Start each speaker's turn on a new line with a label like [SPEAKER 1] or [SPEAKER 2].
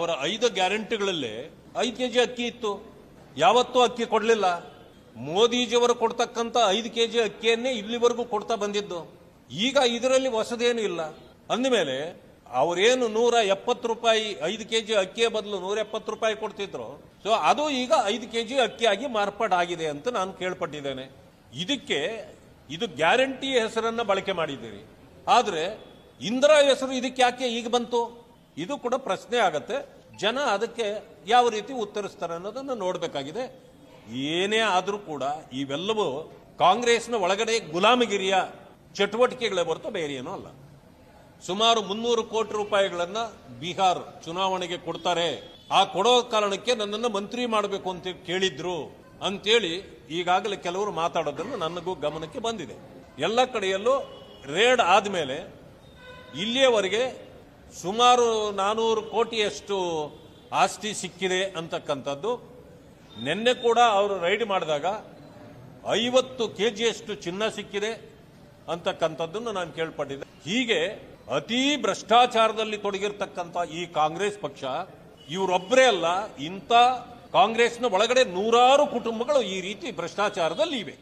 [SPEAKER 1] ಅವರ ಐದು ಗ್ಯಾರಂಟಿಗಳಲ್ಲಿ ಐದು ಕೆಜಿ ಅಕ್ಕಿ ಇತ್ತು. ಯಾವತ್ತೂ ಅಕ್ಕಿ ಕೊಡಲಿಲ್ಲ. ಮೋದಿಜಿಯವರು ಕೊಡ್ತಕ್ಕಂಥ ಐದು ಕೆಜಿ ಅಕ್ಕಿಯನ್ನೇ ಇಲ್ಲಿವರೆಗೂ ಕೊಡ್ತಾ ಬಂದಿದ್ದು. ಈಗ ಇದರಲ್ಲಿ ಹೊಸದೇನು ಇಲ್ಲ. ಅಂದಮೇಲೆ ಅವರೇನು ನೂರ ಎಪ್ಪತ್ತು ರೂಪಾಯಿ, ಐದು ಕೆಜಿ ಅಕ್ಕಿಯ ಬದಲು ನೂರ ಎಪ್ಪತ್ತು ರೂಪಾಯಿ ಕೊಡ್ತಿದ್ರು. ಸೊ ಅದು ಈಗ ಐದು ಕೆಜಿ ಅಕ್ಕಿಯಾಗಿ ಮಾರ್ಪಾಡಾಗಿದೆ ಅಂತ ನಾನು ಕೇಳ್ಪಟ್ಟಿದ್ದೇನೆ. ಇದಕ್ಕೆ ಇದು ಗ್ಯಾರಂಟಿ ಹೆಸರನ್ನ ಬಳಕೆ ಮಾಡಿದ್ದೀರಿ. ಆದರೆ ಇಂದಿರಾ ಹೆಸರು ಇದಕ್ಕೆ ಯಾಕೆ ಈಗ ಬಂತು? ಇದು ಕೂಡ ಪ್ರಶ್ನೆ ಆಗತ್ತೆ. ಜನ ಅದಕ್ಕೆ ಯಾವ ರೀತಿ ಉತ್ತರಿಸ್ತಾರೆ ಅನ್ನೋದನ್ನು ನೋಡಬೇಕಾಗಿದೆ. ಏನೇ ಆದರೂ ಕೂಡ ಇವೆಲ್ಲವೂ ಕಾಂಗ್ರೆಸ್ನ ಒಳಗಡೆ ಗುಲಾಮಗಿರಿಯ ಚಟುವಟಿಕೆಗಳೇ ಹೊರತು ಬೇರೆ ಏನೂ ಅಲ್ಲ. ಸುಮಾರು ಮುನ್ನೂರು ಕೋಟಿ ರೂಪಾಯಿಗಳನ್ನು ಬಿಹಾರ್ ಚುನಾವಣೆಗೆ ಕೊಡ್ತಾರೆ. ಆ ಕೊಡೋ ಕಾರಣಕ್ಕೆ ನನ್ನನ್ನು ಮಂತ್ರಿ ಮಾಡಬೇಕು ಅಂತ ಕೇಳಿದ್ರು ಅಂತೇಳಿ ಈಗಾಗಲೇ ಕೆಲವರು ಮಾತಾಡೋದನ್ನು ನನಗೂ ಗಮನಕ್ಕೆ ಬಂದಿದೆ. ಎಲ್ಲ ಕಡೆಯಲ್ಲೂ ರೇಡ್ ಆದಮೇಲೆ ಇಲ್ಲಿಯವರೆಗೆ ಸುಮಾರು ನಾನೂರು ಕೋಟಿಯಷ್ಟು ಆಸ್ತಿ ಸಿಕ್ಕಿದೆ ಅಂತಕ್ಕಂಥದ್ದು. ನಿನ್ನೆ ಕೂಡ ಅವರು ರೈಡ್ ಮಾಡಿದಾಗ ಐವತ್ತು ಕೆ ಜಿಯಷ್ಟು ಚಿನ್ನ ಸಿಕ್ಕಿದೆ ಅಂತಕ್ಕಂಥದ್ದನ್ನು ನಾನು ಕೇಳ್ಪಟ್ಟಿದ್ದೆ. ಹೀಗೆ ಅತಿ ಭ್ರಷ್ಟಾಚಾರದಲ್ಲಿ ತೊಡಗಿರ್ತಕ್ಕಂಥ ಈ ಕಾಂಗ್ರೆಸ್ ಪಕ್ಷ ಇವರೊಬ್ಬರೇ ಅಲ್ಲ, ಇಂಥ ಕಾಂಗ್ರೆಸ್ನ ಒಳಗಡೆ ನೂರಾರು ಕುಟುಂಬಗಳು ಈ ರೀತಿ ಭ್ರಷ್ಟಾಚಾರದಲ್ಲಿ ಇವೆ